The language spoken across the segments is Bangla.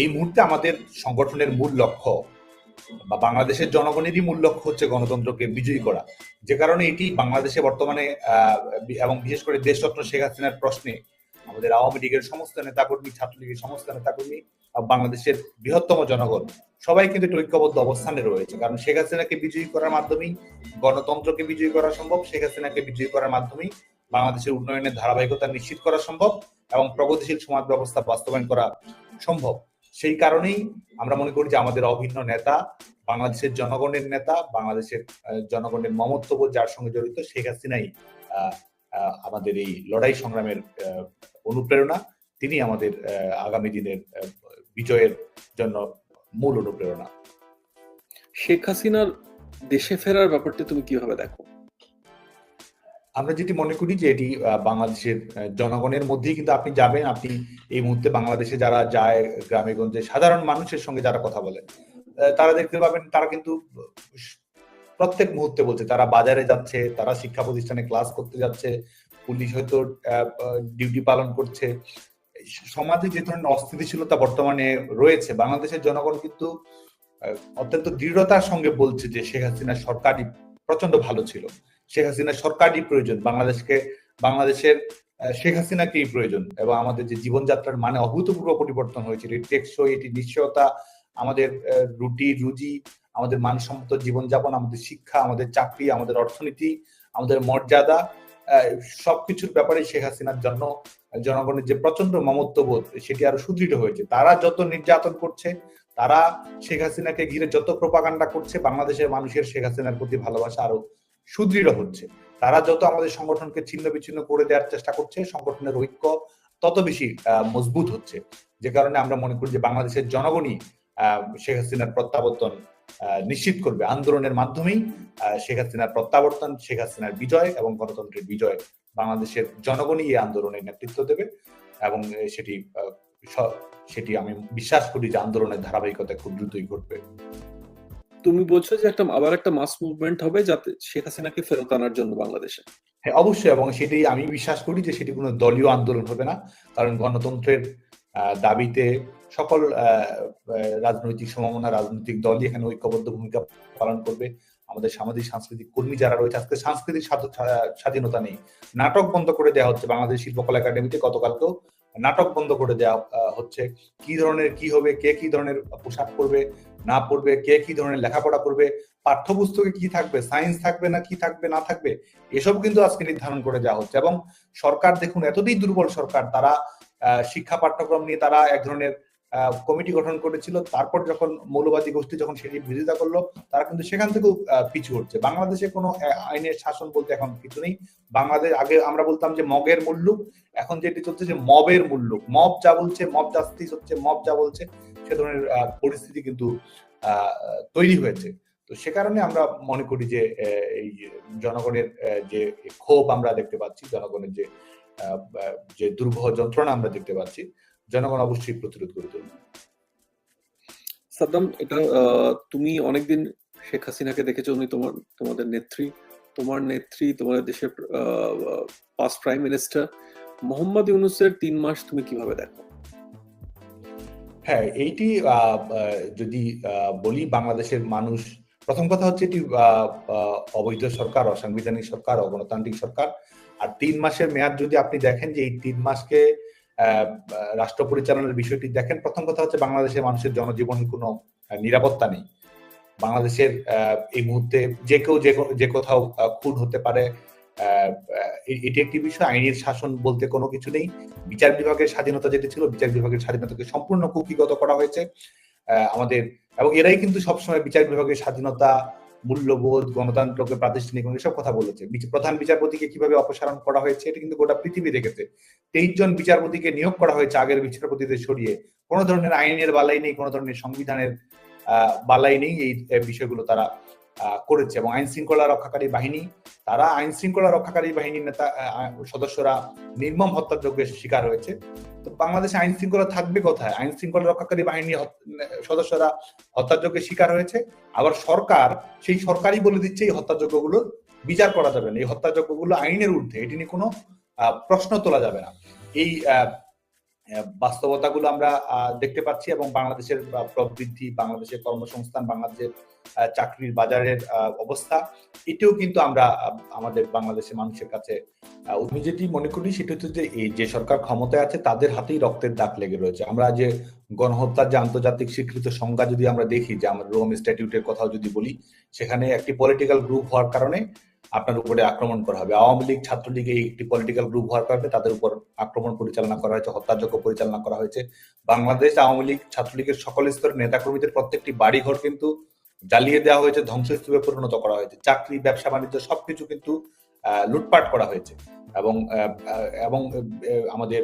এই মুহূর্তে আমাদের সংগঠনের মূল লক্ষ্য বা বাংলাদেশের জনগণেরই মূল লক্ষ্য হচ্ছে গণতন্ত্রকে বিজয়ী করা। যে কারণে এটি বাংলাদেশে বর্তমানে এবং বিশেষ করে দেশরত্ন শেখ হাসিনার প্রশ্নে আমাদের আওয়ামী লীগের সমস্ত নেতাকর্মী, ছাত্রলীগের সমস্ত নেতাকর্মী বাংলাদেশের বৃহত্তম জনগণ, সবাই কিন্তু ঐক্যবদ্ধ অবস্থানে রয়েছে। কারণ শেখ হাসিনাকে বিজয়ী করার মাধ্যমেই, গণতন্ত্রকে বিজয়ী করা সম্ভব, শেখ হাসিনাকে বিজয়ী করার মাধ্যমেই বাংলাদেশের উন্নয়নের ধারাবাহিকতা নিশ্চিত করা সম্ভব এবং প্রগতিশীল সমাজ ব্যবস্থা বাস্তবায়ন করা সম্ভব। সেই কারণেই আমরা মনে করি যে আমাদের অভিন্ন নেতা বাংলাদেশের জনগণের নেতা, বাংলাদেশের জনগণের মমত্ববোধ যার সঙ্গে জড়িত, শেখ হাসিনাই আমাদের এই লড়াই সংগ্রামের অনুপ্রেরণা। তিনি আমাদের আগামী দিনের বিজয়ের জন্য মূল অনুপ্রেরণা। শেখ হাসিনার দেশে ফেরার ব্যাপারটা তুমি কীভাবে দেখো? আমরা যেটি মনে করি যে এটি বাংলাদেশের জনগণের মধ্যেই কিন্তু আপনি যাবেন, আপনি এই মুহূর্তে বাংলাদেশে যারা যায় গ্রামে গঞ্জে সাধারণ মানুষের সঙ্গে যারা কথা বলে তারা দেখতে পাবেন, তারা কিন্তু প্রত্যেক মুহূর্তে বলছে, তারা বাজারে যাচ্ছে, তারা শিক্ষা প্রতিষ্ঠানে ক্লাস করতে যাচ্ছে, পুলিশ হয়তো ডিউটি পালন করছে। সমাজে যে ধরনের অস্থিতিশীলতা বর্তমানে রয়েছে, বাংলাদেশের জনগণ কিন্তু অত্যন্ত দৃঢ়তার সঙ্গে বলছে যে শেখ হাসিনা সরকারই প্রচণ্ড ভালো ছিল। শেখ হাসিনা সরকারই প্রয়োজন, বাংলাদেশকে, বাংলাদেশের শেখ হাসিনাকেই প্রয়োজন। এবং আমাদের যে জীবনযাত্রার মানে অভূতপূর্ব পরিবর্তন হয়েছে এটি টেকসই, এটি নিশ্চয়তা, আমাদের রুটি, রুজি, আমাদের মানসম্মত জীবনযাপন, আমাদের শিক্ষা, আমাদের চাকরি, আমাদের অর্থনীতি, আমাদের মর্যাদা সবকিছুর ব্যাপারে শেখ হাসিনার জন্য, জনগণের যে প্রচণ্ড মমত্ববোধ, সেটি আরও সুদৃঢ় হয়েছে। তারা যত নির্যাতন করছে, তারা শেখ হাসিনাকে ঘিরে যত প্রপাগান্ডা করছে, বাংলাদেশের মানুষের শেখ হাসিনার প্রতি ভালোবাসা আরও সুদৃঢ় হচ্ছে। তারা যত আমাদের সংগঠনকে ছিন্ন বিচ্ছিন্ন করে দেওয়ার চেষ্টা করছে, সংগঠনের ঐক্য তত বেশি মজবুত হচ্ছে। যে কারণে আমরা মনে করি যে বাংলাদেশের জনগণই শেখ হাসিনার প্রত্যাবর্তন নিশ্চিত করবে। আন্দোলনের মাধ্যমেই শেখ হাসিনার প্রত্যাবর্তন, শেখ হাসিনার বিজয় এবং গণতন্ত্রের বিজয় বাংলাদেশের জনগণই এই আন্দোলনের নেতৃত্ব দেবে এবং সেটি সেটি আমি বিশ্বাস করি যে আন্দোলনের ধারাবাহিকতা খুব দ্রুতই ঘটবে। তুমি বলছো যে একটা, আবার একটা মাস মুভমেন্ট হবে যাতে শেখ হাসিনাকে ফেরত আনার জন্য বাংলাদেশে। হ্যাঁ অবশ্যই, এবং সেটি আমি বিশ্বাস করি যে সেটি কোনো দলীয় আন্দোলন হবে না। কারণ গণতন্ত্রের দাবিতে সকল রাজনৈতিক সমমনা, রাজনৈতিক দলই এখানে ঐক্যবদ্ধ ভূমিকা পালন করবে। আমাদের সামাজিক, সাংস্কৃতিক কর্মী যারা রয়েছে, আজকে সাংস্কৃতিক স্বাধীনতা নেই। নাটক বন্ধ করে দেওয়া হচ্ছে বাংলাদেশ শিল্পকলা একাডেমিতে গতকালকেও। নাটক বন্ধ করে দেওয়া হচ্ছে। কি ধরনের কি হবে, কে কি ধরনের পোশাক পরবে, না পড়বে কে কি ধরনের লেখাপড়া করবে, পাঠ্যপুস্তকে কি থাকবে সায়েন্স থাকবে না কি থাকবে, না থাকবে, এসব কিন্তু আজকে নির্ধারণ করে দেওয়া হচ্ছে। এবং সরকার, দেখুন এতটাই দুর্বল সরকার, তারা শিক্ষা পাঠ্যক্রম নিয়ে তারা এক ধরনের কমিটি গঠন করেছিল, তারপর যখন মৌলবাদী গোষ্ঠী যখন সেটি বিরোধিতা করল, তারা কিন্তু সেখান থেকেও পিছু হচ্ছে। বাংলাদেশে কোনো আইনের শাসন বলতে এখন কিছু নেই। বাংলাদেশ, আগে আমরা বলতাম যে মগের মুল্লুক, এখন যেটি চলছে যে মবের মুল্লুক। মব যা বলছে, মব জাস্টিস হচ্ছে, মব যা বলছে, সে ধরনের পরিস্থিতি কিন্তু তৈরি হয়েছে। তো সে কারণে আমরা মনে করি যে এই জনগণের যে ক্ষোভ আমরা দেখতে পাচ্ছি, জনগণের যে যে দুর্বহ যন্ত্রণা আমরা দেখতে পাচ্ছি জনগণ অবশ্যই প্রতিরোধ করে তুলবে। সাদ্দাম এটা তুমি অনেকদিন শেখ হাসিনাকে দেখেছ উনি তোমার তোমাদের নেত্রী। তোমার নেত্রী তোমাদের দেশের পাস্ট প্রাইম মিনিস্টার মোহাম্মদ ইউনুসের তিন মাস তুমি কীভাবে দেখো? হ্যাঁ এইটি যদি আহ, বলি বাংলাদেশের মানুষ প্রথম কথা হচ্ছে এটি আহ, আহ, অবৈধ সরকার অসাংবিধানিক সরকার অগণতান্ত্রিক সরকার। আর তিন মাসের মেয়াদ যদি আপনি দেখেন যে এই তিন মাসকে রাষ্ট্র পরিচালনার বিষয়টি দেখেন। প্রথম কথা হচ্ছে বাংলাদেশের মানুষের জনজীবনের কোনো নিরাপত্তা নেই। বাংলাদেশের এই মুহূর্তে যে কেউ যে কোথাও খুন হতে পারে এটি একটি বিষয়। আইনের শাসন বলতে কোনো কিছু নেই। বিচার বিভাগের স্বাধীনতা যেটি ছিল, বিচার বিভাগের স্বাধীনতাকে সম্পূর্ণ কুকিগত করা হয়েছে। আমাদের, এবং এরাই কিন্তু সবসময় বিচার বিভাগের স্বাধীনতা মূল্যবোধ, গণতন্ত্রকে প্রাতিষ্ঠানিক এসব কথা বলেছে। প্রধান বিচারপতিকে কীভাবে অপসারণ করা হয়েছে, এটা কিন্তু গোটা পৃথিবী দেখেছে। তেইশ জন বিচারপতিকে নিয়োগ করা হয়েছে আগের বিচারপতিদের সরিয়ে। কোনো ধরনের আইনের বালাই নেই, কোনো ধরনের সংবিধানের বালাই নেই এই বিষয়গুলো তারা করেছে। এবং আইন শৃঙ্খলা রক্ষাকারী বাহিনী, তারা আইন শৃঙ্খলা রক্ষাকারী বাহিনীর নেতা সদস্যরা নির্মম হত্যাযজ্ঞের শিকার হয়েছে। তো বাংলাদেশে আইন শৃঙ্খলা থাকবে কোথায়? আইন শৃঙ্খলা রক্ষাকারী বাহিনী সদস্যরা হত্যাযজ্ঞের শিকার হয়েছে। আবার সরকার, সেই সরকারই বলে দিচ্ছে এই হত্যাযজ্ঞগুলোর বিচার করা যাবে না। এই হত্যাযজ্ঞগুলো আইনের ঊর্ধ্বে, এটি নিয়ে কোনো প্রশ্ন তোলা যাবে না। এই বাস্তবতাগুলো আমরা দেখতে পাচ্ছি এবং বাংলাদেশের প্রবৃদ্ধি, বাংলাদেশের কর্মসংস্থান, বাংলাদেশের চাকরির বাজারের অবস্থা, এটিও কিন্তু আমরা আমাদের বাংলাদেশের মানুষের কাছে আমি যেটি মনে করি সেটা হচ্ছে যে, এই যে সরকার ক্ষমতায় আছে, তাদের হাতেই রক্তের দাগ লেগে রয়েছে। আমরা যে গণহত্যার যে আন্তর্জাতিক স্বীকৃত সংজ্ঞা যদি আমরা দেখি, যে আমরা রোম স্ট্যাটিউটের কথাও যদি বলি, সেখানে একটি পলিটিক্যাল গ্রুপ হওয়ার কারণে আপনার উপরে আক্রমণ করা হবে। আওয়ামী লীগ ছাত্রলীগ একটি পলিটিক্যাল গ্রুপ হওয়ার কারণে তাদের উপর আক্রমণ পরিচালনা করা হয়েছে, হত্যাযজ্ঞ পরিচালনা করা হয়েছে। বাংলাদেশ আওয়ামী লীগ ছাত্রলীগের সকল স্তরের নেতাকর্মীদের প্রত্যেকটি বাড়িঘর কিন্তু জ্বালিয়ে দেওয়া হয়েছে, ধ্বংসস্তূপে পরিণত করা হয়েছে। চাকরি, ব্যবসা, বাণিজ্য সবকিছু কিন্তু লুটপাট করা হয়েছে। এবং এবং আমাদের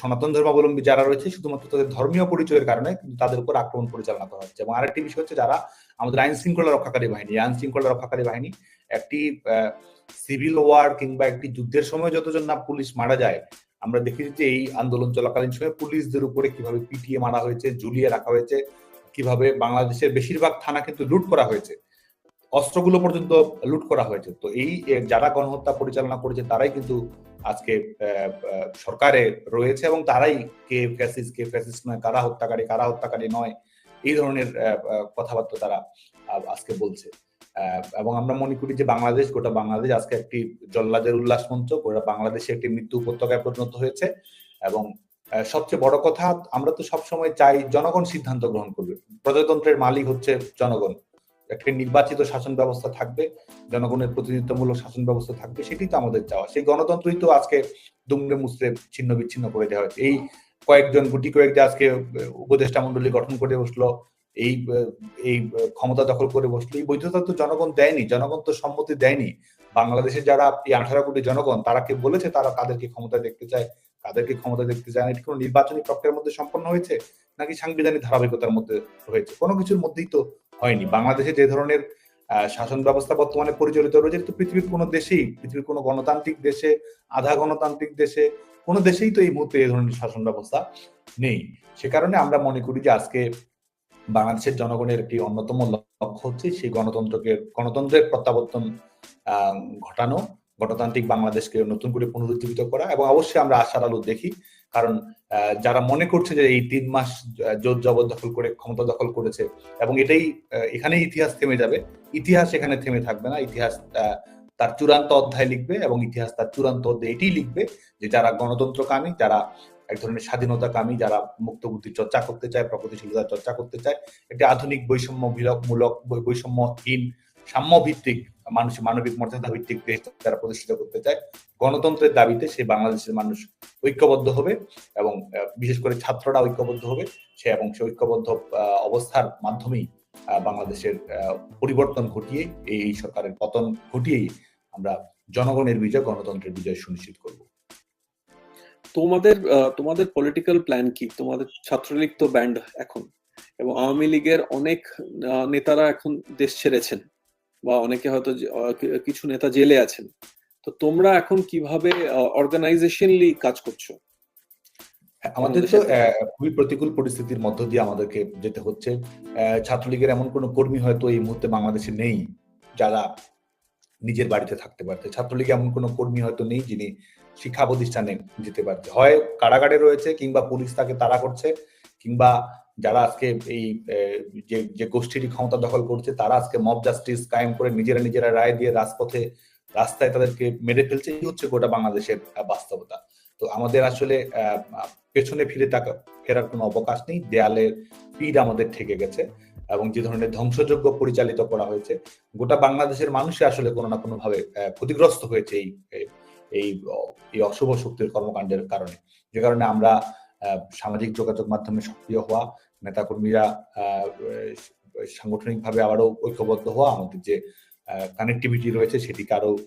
সনাতন ধর্মাবলম্বী যারা রয়েছে, শুধুমাত্র তাদের ধর্মীয় পরিচয়ের কারণে কিন্তু তাদের উপর আক্রমণ পরিচালনা করা হচ্ছে এবং আরেকটি বিষয় হচ্ছে যারা আমাদের আইন শৃঙ্খলা রক্ষাকারী বাহিনী আইন শৃঙ্খলা রক্ষাকারী বাহিনী একটি সিভিল ওয়ার কিংবা একটি যুদ্ধের সময় যতজন না পুলিশ মারা যায়, আমরা দেখেছি যে এই আন্দোলন চলাকালীন সময় পুলিশদের উপরে কীভাবে পিটিয়ে মারা হয়েছে, ঝুলিয়ে রাখা হয়েছে, কীভাবে বাংলাদেশের বেশিরভাগ থানা কিন্তু লুট করা হয়েছে, অস্ত্রগুলো পর্যন্ত লুট করা হয়েছে। তো এই যারা গণহত্যা পরিচালনা করেছে তারাই কিন্তু আজকে সরকারে রয়েছে এবং তারাই কে ফ্যাসিস কে ফ্যাসিস নয়, কারা হত্যাকারী কারা হত্যাকারী নয়, এই ধরনের কথাবার্তা তারা আজকে বলছে। এবং আমরা মনে করি যে বাংলাদেশ, গোটা বাংলাদেশ আজকে একটি জল্লাদের উল্লাস মঞ্চ গোটা বাংলাদেশে একটি মৃত্যু উপত্যকায় পরিণত হয়েছে এবং সবচেয়ে বড় কথা, আমরা তো সবসময় চাই জনগণ সিদ্ধান্ত গ্রহণ করবে। প্রজাতন্ত্রের মালিক হচ্ছে জনগণ। একটি নির্বাচিত শাসন ব্যবস্থা থাকবে, জনগণের প্রতিনিধিত্বমূলক শাসন ব্যবস্থা থাকবে সেটি তো আমাদের চাওয়া। সেই গণতন্ত্রই তো আজকে দুমড়ে মুচড়ে ছিন্ন বিচ্ছিন্ন করে দেওয়া হয়েছে। এই কয়েকজন, গুটি কয়েক যে আজকে উপদেষ্টা মন্ডলী গঠন করে বসল এই এই ক্ষমতা দখল করে বসল। এই বৈধতা তো জনগণ দেয়নি, জনগণ তো সম্মতি দেয়নি। বাংলাদেশে যারা এই আঠারো কোটি জনগণ, তারা কে বলেছে তারা কাদেরকে ক্ষমতা দেখতে চায়? তাদেরকে ক্ষমতা দেখতে চায় এটি কোনো নির্বাচনী প্রক্রিয়ার মধ্যে সম্পন্ন হয়েছে? নাকি সাংবিধানিক ধারাবাহিকতার মধ্যে হয়েছে কোনো কিছুর মধ্যেই তো হয়নি। বাংলাদেশে যে ধরনের শাসন ব্যবস্থা বর্তমানে পরিচালিত রয়েছে তো পৃথিবীর কোনো দেশেই, পৃথিবীর কোনো গণতান্ত্রিক দেশে, আধা গণতান্ত্রিক দেশে, কোনো দেশেই তো এই মুহূর্তে এই ধরনের শাসন ব্যবস্থা নেই। সে কারণে আমরা মনে করি যে আজকে বাংলাদেশের জনগণের একটি অন্যতম লক্ষ্য হচ্ছে সেই গণতন্ত্রকে, গণতন্ত্রের প্রত্যাবর্তন ঘটানো, গণতান্ত্রিক বাংলাদেশকে নতুন করে পুনরুজ্জীবিত করা এবং অবশ্যই আমরা আশার আলো দেখি। কারণ যারা মনে করছে যে এই তিন মাস জোর জবরদখল করে, ক্ষমতা দখল করেছে এবং এটাই এখানেই ইতিহাস থেমে যাবে। ইতিহাস এখানে থেমে থাকবে না। ইতিহাস তার চূড়ান্ত অধ্যায় লিখবে এবং ইতিহাস তার চূড়ান্ত অধ্যায় এটাই লিখবে যে যারা গণতন্ত্রকামী, যারা এক ধরনের স্বাধীনতাকামী যারা মুক্ত বুদ্ধি চর্চা করতে চায় প্রগতিশীলতা চর্চা করতে চায়, একটি আধুনিক বৈষম্য মূলক বৈষম্যহীন সাম্য ভিত্তিক মানুষ মানবিক মর্যাদা ভিত্তিক দেশ যারা প্রতিষ্ঠিত করতে চায়। গণতন্ত্রের দাবিতে সেই বাংলাদেশের মানুষ ঐক্যবদ্ধ হবে এবং বিশেষ করে ছাত্ররা ঐক্যবদ্ধ হবে। সে এবং সে ঐক্যবদ্ধ অবস্থার মাধ্যমেই বাংলাদেশের পরিবর্তন ঘটিয়ে এই সরকারের পতন ঘটিয়েই আমরা জনগণের বিজয়, গণতন্ত্রের বিজয় সুনিশ্চিত করব। তোমাদের তোমাদের পলিটিক্যাল প্ল্যান কি? তোমাদের ছাত্রলীগ তো ব্যান্ড এখন। এবং আওয়ামী লীগের অনেক নেতারা এখন দেশ ছেড়েছেন। বা অনেকে হয়তো কিছু নেতা জেলে আছেন। তো তোমরা এখন কীভাবে অর্গানাইজেশনলি কাজ করছ? হ্যাঁ, আমাদের তো খুবই প্রতিকূল পরিস্থিতির মধ্য দিয়ে আমাদেরকে যেতে হচ্ছে। ছাত্রলীগের এমন কোনো কর্মী হয়তো এই মুহূর্তে বাংলাদেশে নেই যারা নিজের বাড়িতে থাকতে পারছে ছাত্রলীগে এমন কোনো কর্মী হয়তো নেই যিনি শিক্ষা প্রতিষ্ঠানে যেতে পারছে হয় কারাগারে রয়েছে কিংবা পুলিশ তাকে তাড়া করছে কিংবা যারা আজকে এই যে যে গোষ্ঠীটি ক্ষমতা দখল করছে তারা আজকে মব জাস্টিস কায়েম করে নিজেরা নিজেরা রায় দিয়ে রাজপথে রাস্তায় তাদেরকে মেরে ফেলছে। এই হচ্ছে গোটা বাংলাদেশের বাস্তবতা। তো আমাদের আসলে পেছনে ফিরে তাকা ফেরার কোনো অবকাশ নেই। দেয়ালের পিঠ আমাদের ঠেকে গেছে এবং যে ধরনের ধ্বংসযজ্ঞ পরিচালিত করা হয়েছে গোটা বাংলাদেশের মানুষই আসলে কোনো না কোনো ভাবে আহ, ক্ষতিগ্রস্ত হয়েছে এই এই- এই অশুভ শক্তির কর্মকাণ্ডের কারণে। যে কারণে আমরা সামাজিক যোগাযোগ মাধ্যমে সক্রিয় হওয়া, নেতাকর্মীরা সাংগঠনিকভাবে আবারও ঐক্যবদ্ধ হওয়া, আমাদের যে কানেক্টিভিটি রয়েছে সেটিকে আরও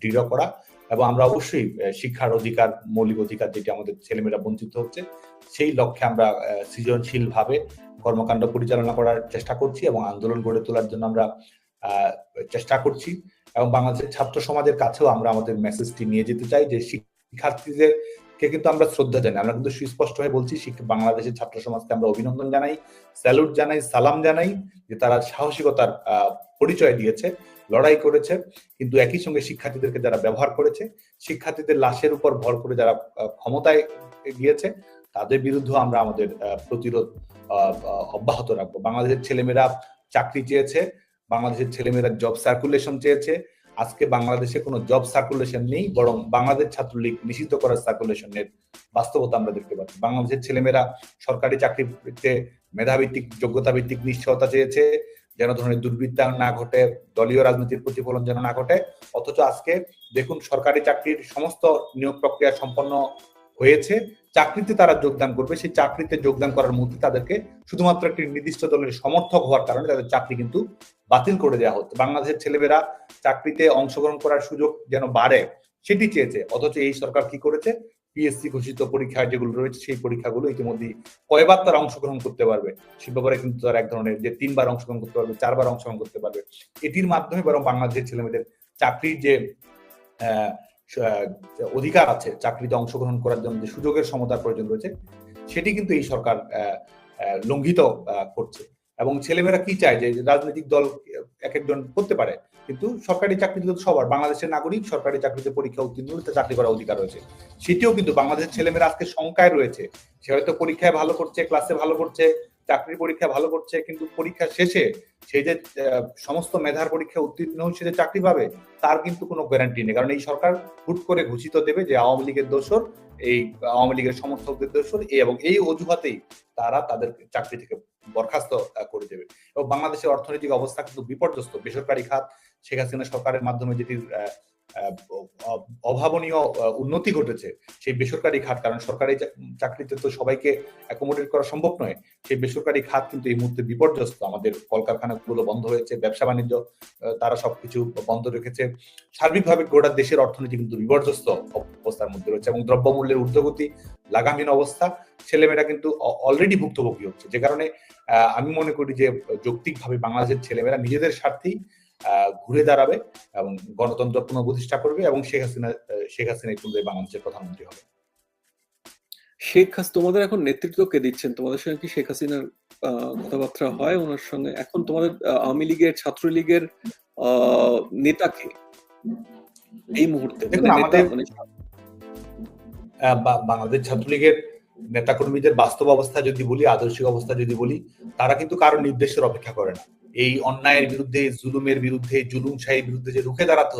দৃঢ় করা এবং আমরা অবশ্যই শিক্ষার অধিকার, মৌলিক অধিকার যেটি আমাদের ছেলেমেয়েরা বঞ্চিত হচ্ছে, সেই লক্ষ্যে আমরা সৃজনশীল ভাবে কর্মকাণ্ড পরিচালনা করার চেষ্টা করছি এবং আন্দোলন গড়ে তোলার জন্য আমরা চেষ্টা করছি। এবং বাংলাদেশের ছাত্র সমাজের কাছেও আমরা আমাদের মেসেজটি নিয়ে যেতে চাই যে শিক্ষার্থীদের কে কিন্তু আমরা শ্রদ্ধা জানাই। আমরা কিন্তু সুস্পষ্ট হয়ে বলছি, শিক্ষা- বাংলাদেশের ছাত্র সমাজকে আমরা অভিনন্দন জানাই স্যালুট জানাই, সালাম জানাই যে তারা সাহসিকতার পরিচয় দিয়েছে, লড়াই করেছে। কিন্তু একই সঙ্গে শিক্ষার্থীদেরকে যারা ব্যবহার করেছে, শিক্ষার্থীদের লাশের উপর ভর করে যারা ক্ষমতায় গিয়েছে, তাদের বিরুদ্ধে আমরা আমাদের প্রতিরোধ অব্যাহত রাখব। বাংলাদেশের ছেলেমেয়েরা চাকরি চেয়েছে বাংলাদেশের ছেলেমেয়েরা জব সার্কুলেশন চেয়েছে। আজকে বাংলাদেশে কোনো জব সার্কুলেশন নেই, বরং বাংলাদেশ ছাত্রলীগ নিষিদ্ধ করার সার্কুলেশনের বাস্তবতা আমরা দেখতে পাচ্ছি। বাংলাদেশের ছেলেমেয়েরা সরকারি চাকরিতে মেধাভিত্তিক যোগ্যতা ভিত্তিক নিশ্চয়তা চেয়েছে, যেন ধরনের দুর্বৃত্তায়ন না ঘটে, দলীয় রাজনীতির প্রতিফলন যেন না ঘটে। অথচ আজকে দেখুন সরকারি চাকরির সমস্ত নিয়োগ প্রক্রিয়া সম্পন্ন হয়েছে চাকরিতে তারা যোগদান করবে। সেই চাকরিতে যোগদান করার মধ্যে তাদেরকে শুধুমাত্র একটি নির্দিষ্ট দলের সমর্থক হওয়ার কারণে তাদের চাকরি কিন্তু বাতিল করে দেওয়া হচ্ছে। বাংলাদেশের ছেলেমেয়েরা চাকরিতে অংশগ্রহণ করার সুযোগ যেন বাড়ে সেটি চেয়েছে। অথচ এই সরকার কি করেছে? পিএসসি ঘোষিত পরীক্ষা যেগুলো রয়েছে সেই পরীক্ষাগুলো ইতিমধ্যে কয়বার তারা অংশগ্রহণ করতে পারবে। সে ব্যাপারে কিন্তু তারা এক ধরনের যে তিনবার অংশগ্রহণ করতে পারবে চারবার অংশগ্রহণ করতে পারবে। এটির মাধ্যমে বরং বাংলাদেশের ছেলেমেয়েদের চাকরির যে আহ, অধিকার আছে চাকরিতে অংশগ্রহণ করার জন্য, যে সুযোগের সমতার প্রয়োজন রয়েছে, সেটি কিন্তু এই সরকার লঙ্ঘিত করছে। এবং ছেলেমেয়েরা কি চায় যে রাজনৈতিক দল এক একজন করতে পারে? কিন্তু সরকারি চাকরি তো সবার, বাংলাদেশের নাগরিক সরকারি চাকরিতে পরীক্ষা উত্তীর্ণ চাকরি করার অধিকার রয়েছে। সেটিও কিন্তু বাংলাদেশের ছেলেমেয়েরা আজকে শঙ্কায় রয়েছে। সে হয়তো পরীক্ষায় ভালো করছে ক্লাসে ভালো করছে চাকরির পরীক্ষা ভালো করছে, কিন্তু পরীক্ষা শেষে সেই যে সমস্ত মেধার পরীক্ষা উত্তীর্ণ সে যে চাকরি পাবে, তার কিন্তু কোনো গ্যারান্টি নেই। কারণ এই সরকার হুট করে ঘোষিত দেবে যে আওয়ামী লীগের দোষর, এই আওয়ামী লীগের সমর্থকদের দোষর এবং এই অজুহাতেই তারা তাদের চাকরি থেকে বরখাস্ত করে দেবে। এবং বাংলাদেশের অর্থনৈতিক অবস্থা কিন্তু বিপর্যস্ত। বেসরকারি খাত শেখ হাসিনা সরকারের মাধ্যমে যেটির অভাবনীয় উন্নতি ঘটেছে সেই বেসরকারি খাত। কারণ সরকারি চাকরিতে তো সবাইকে অ্যাকোমোডেট করা সম্ভব নয়। সেই বেসরকারি খাত কিন্তু এই মুহূর্তে বিপর্যস্ত। আমাদের কলকারখানাগুলো বন্ধ হয়েছে, ব্যবসা বাণিজ্য তারা সবকিছু বন্ধ রেখেছে। সার্বিকভাবে গোটা দেশের অর্থনীতি কিন্তু বিপর্যস্ত অবস্থার মধ্যে রয়েছে এবং দ্রব্যমূল্যের ঊর্ধ্বগতি, লাগামহীন অবস্থা, ছেলেমেয়েরা কিন্তু অলরেডি ভুক্তভোগী হচ্ছে। যে কারণে আমি মনে করি যে যৌক্তিকভাবে বাংলাদেশের ছেলেমেয়েরা নিজেদের স্বার্থেই ঘুরে দাঁড়াবে এবং গণতন্ত্র পুনঃপ্রতিষ্ঠা করবে এবং শেখ হাসিনা শেখ হাসিনা পুনরায় বাংলাদেশের প্রধানমন্ত্রী হবে। শেখ হাস তোমাদের এখন নেতৃত্ব কে দিচ্ছেন? তোমাদের সঙ্গে কি শেখ হাসিনার কথাবার্তা হয়? ওনার সঙ্গে এখন তোমাদের আওয়ামী লীগের ছাত্রলীগের আহ, নেতা কে? এই মুহূর্তে মানে মানে বাংলাদেশ ছাত্রলীগের নেতাকর্মীদের বাস্তব অবস্থা যদি বলি আদর্শিক অবস্থা যদি বলি তারা কিন্তু কারও নির্দেশের অপেক্ষা করে না। এই অন্যায়ের বিরুদ্ধে জুলুমের বিরুদ্ধে জুলুম শাহীর বিরুদ্ধে যে রুখে দাঁড়াতে